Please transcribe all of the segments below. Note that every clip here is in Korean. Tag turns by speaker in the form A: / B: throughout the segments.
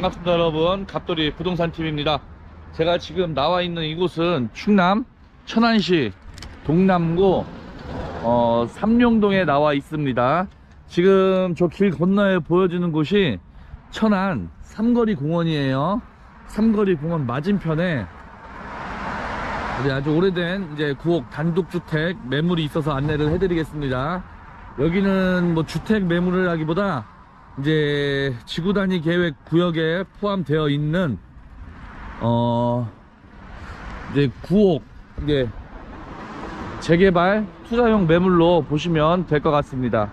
A: 반갑습니다 여러분. 갑돌이 부동산 TV입니다. 제가 지금 나와 있는 이곳은 충남 천안시 동남구 어, 삼룡동에 나와 있습니다. 지금 저 길 건너에 보여지는 곳이 천안 삼거리 공원이에요. 삼거리 공원 맞은편에 아주 오래된 이제 구옥 단독주택 매물이 있어서 안내를 해드리겠습니다. 여기는 뭐 주택 매물을 하기보다 이제 지구 단위 계획 구역에 포함되어 있는 어 이제 구옥 이제 재개발 투자용 매물로 보시면 될 것 같습니다.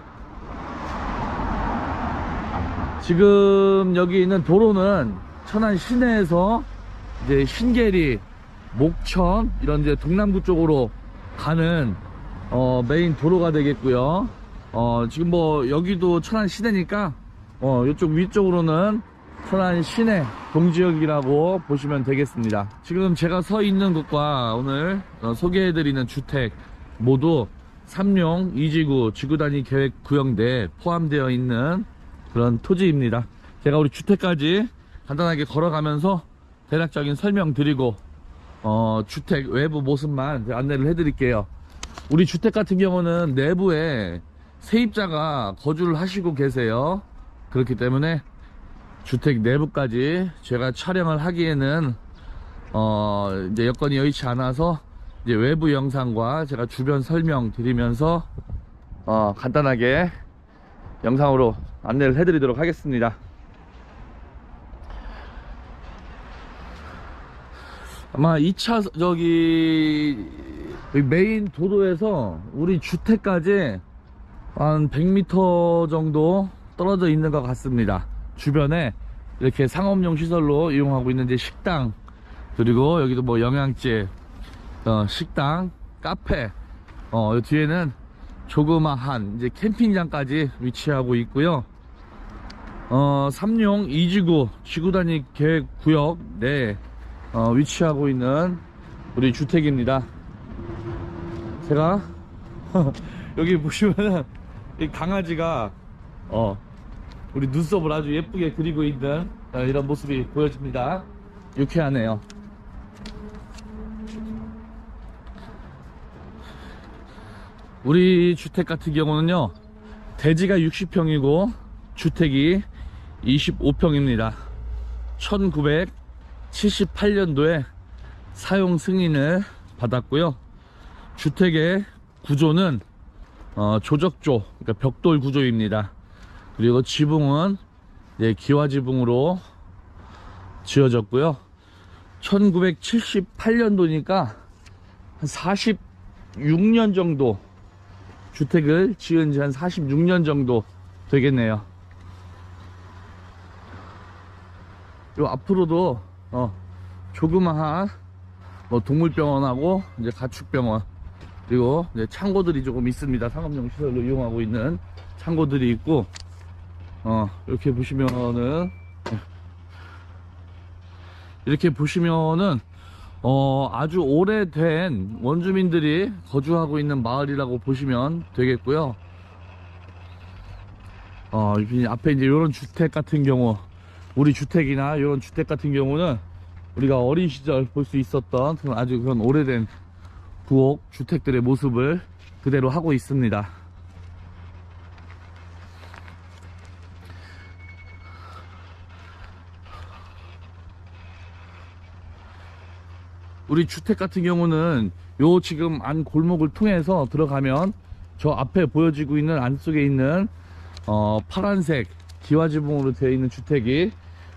A: 지금 여기 있는 도로는 천안 시내에서 이제 신계리, 목천 이런 이제 동남구 쪽으로 가는 어 메인 도로가 되겠고요. 어 지금 뭐 여기도 천안 시내니까 어, 이쪽 위쪽으로는 천안 시내 동지역이라고 보시면 되겠습니다. 지금 제가 서 있는 곳과 오늘 어, 소개해드리는 주택 모두 삼룡 이지구 지구단위 계획 내에 포함되어 있는 그런 토지입니다. 제가 우리 주택까지 간단하게 걸어가면서 대략적인 설명 드리고 어, 주택 외부 모습만 안내를 해드릴게요. 우리 주택 같은 경우는 내부에 세입자가 거주를 하시고 계세요. 그렇기 때문에 주택 내부까지 제가 촬영을 하기에는 어 이제 여건이 여의치 않아서 이제 외부 영상과 제가 주변 설명 드리면서 어 간단하게 영상으로 안내를 해드리도록 하겠습니다. 아마 2차 저기 메인 도로에서 우리 주택까지 한 100m 정도 떨어져 있는 것 같습니다. 주변에 이렇게 상업용 시설로 이용하고 있는 이제 식당 그리고 여기도 뭐 영양제 어, 식당 카페 어, 이 뒤에는 조그마한 이제 캠핑장까지 위치하고 있고요. 어, 삼룡 이지구 지구단위 계획 구역 내 어, 위치하고 있는 우리 주택입니다. 제가 여기 보시면은 이 강아지가 어 우리 눈썹을 아주 예쁘게 그리고 있는 어, 이런 모습이 보여집니다. 유쾌하네요. 우리 주택 같은 경우는요, 대지가 60평이고, 주택이 25평입니다. 1978년도에 사용 승인을 받았고요. 주택의 구조는 어, 조적조, 그러니까 벽돌 구조입니다. 그리고 지붕은 예, 기와 지붕으로 지어졌고요. 1978년도니까 한 46년 정도 주택을 지은 지 한 46년 정도 되겠네요. 요 앞으로도 어, 조그마한 뭐 동물병원하고 이제 가축병원 그리고 이제 창고들이 조금 있습니다. 상업용 시설로 이용하고 있는 창고들이 있고 어, 이렇게 보시면은 이렇게 보시면은 어, 아주 오래된 원주민들이 거주하고 있는 마을이라고 보시면 되겠고요. 어, 이 앞에 이제 이런 주택 같은 경우, 우리 주택이나 이런 주택 같은 경우는 우리가 어린 시절 볼 수 있었던 그런 아주 그런 오래된 부엌 주택들의 모습을 그대로 하고 있습니다. 우리 주택 같은 경우는 요 지금 안 골목을 통해서 들어가면 저 앞에 보여지고 있는 안쪽에 있는 어 파란색 기와지붕으로 되어 있는 주택이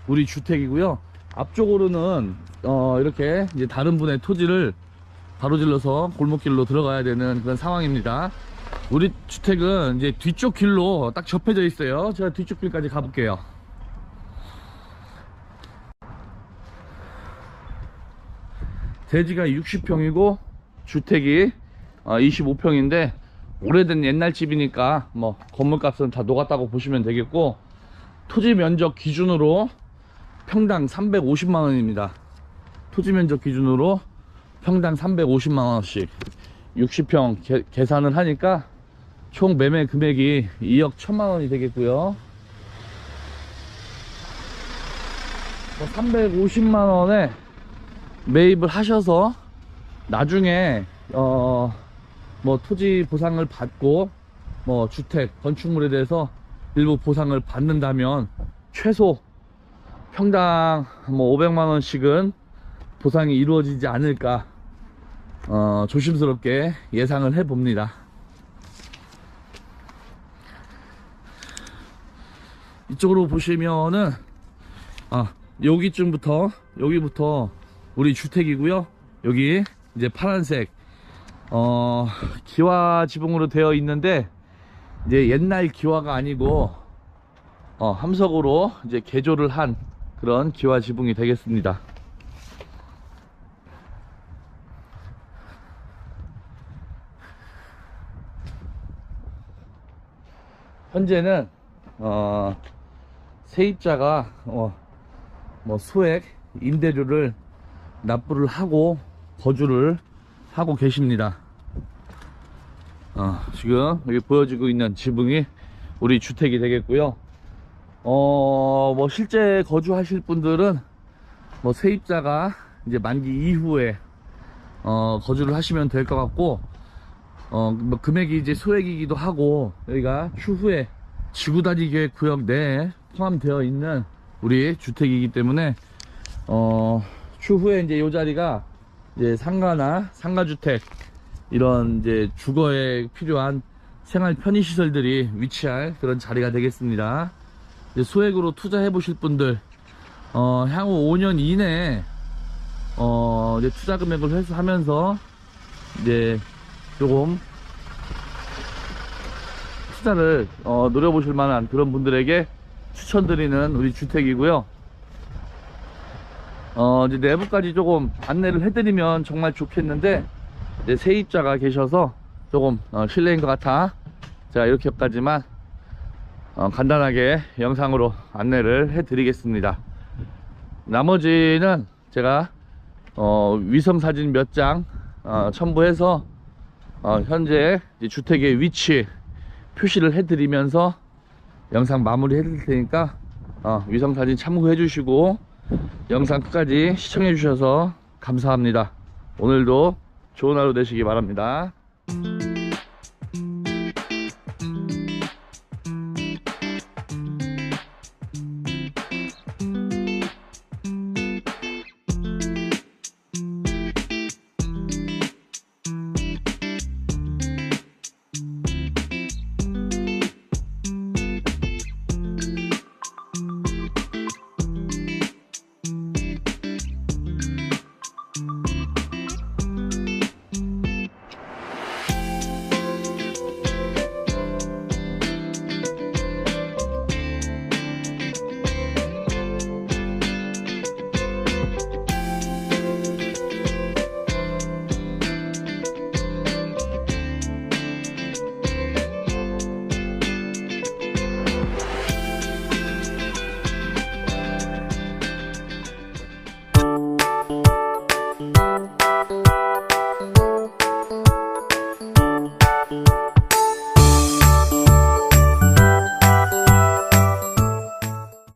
A: 우리 주택이고요. 앞쪽으로는 어 이렇게 이제 다른 분의 토지를 가로질러서 골목길로 들어가야 되는 그런 상황입니다. 우리 주택은 이제 뒤쪽 길로 딱 접해져 있어요. 제가 뒤쪽 길까지 가볼게요. 대지가 60평이고 주택이 25평인데 오래된 옛날 집이니까 뭐 건물값은 다 녹았다고 보시면 되겠고 토지 면적 기준으로 평당 350만 원입니다. 토지 면적 기준으로 평당 350만 원씩 60평 계산을 하니까 총 매매 금액이 2억 1천만 원이 되겠고요. 350만 원에 매입을 하셔서 나중에 어 뭐 토지 보상을 받고 뭐 주택 건축물에 대해서 일부 보상을 받는다면 최소 평당 뭐 500만 원씩은 보상이 이루어지지 않을까 어 조심스럽게 예상을 해 봅니다. 이쪽으로 보시면은 아 여기쯤부터 여기부터 우리 주택이고요. 여기 이제 파란색 어 기와 지붕으로 되어 있는데 이제 옛날 기와가 아니고 어 함석으로 이제 개조를 한 그런 기와 지붕이 되겠습니다. 현재는 어 세입자가 어, 뭐 소액 임대료를 납부를 하고 거주를 하고 계십니다. 어, 지금 여기 보여지고 있는 지붕이 우리 주택이 되겠고요. 어, 뭐 실제 거주하실 분들은 뭐 세입자가 이제 만기 이후에 어, 거주를 하시면 될 것 같고 어, 뭐 금액이 이제 소액이기도 하고 여기가 추후에 지구단위 계획 구역 내에 포함되어 있는 우리 주택이기 때문에 어 추후에 이제 이 자리가 이제 상가나 상가주택 이런 이제 주거에 필요한 생활 편의 시설들이 위치할 그런 자리가 되겠습니다. 소액으로 투자해 보실 분들 어 향후 5년 이내에 어 이제 투자 금액을 회수하면서 이제 조금 투자를 어, 노려보실 만한 그런 분들에게 추천드리는 우리 주택이고요. 어, 이제 내부까지 조금 안내를 해드리면 정말 좋겠는데 이제 세입자가 계셔서 조금 어, 실례인 것 같아. 자 이렇게까지만 어, 간단하게 영상으로 안내를 해드리겠습니다. 나머지는 제가 어, 위성 사진 몇장 어, 첨부해서 어, 현재 주택의 위치 표시를 해드리면서 영상 마무리 해드릴 테니까 어, 위성사진 참고해 주시고 영상 끝까지 시청해 주셔서 감사합니다. 오늘도 좋은 하루 되시기 바랍니다.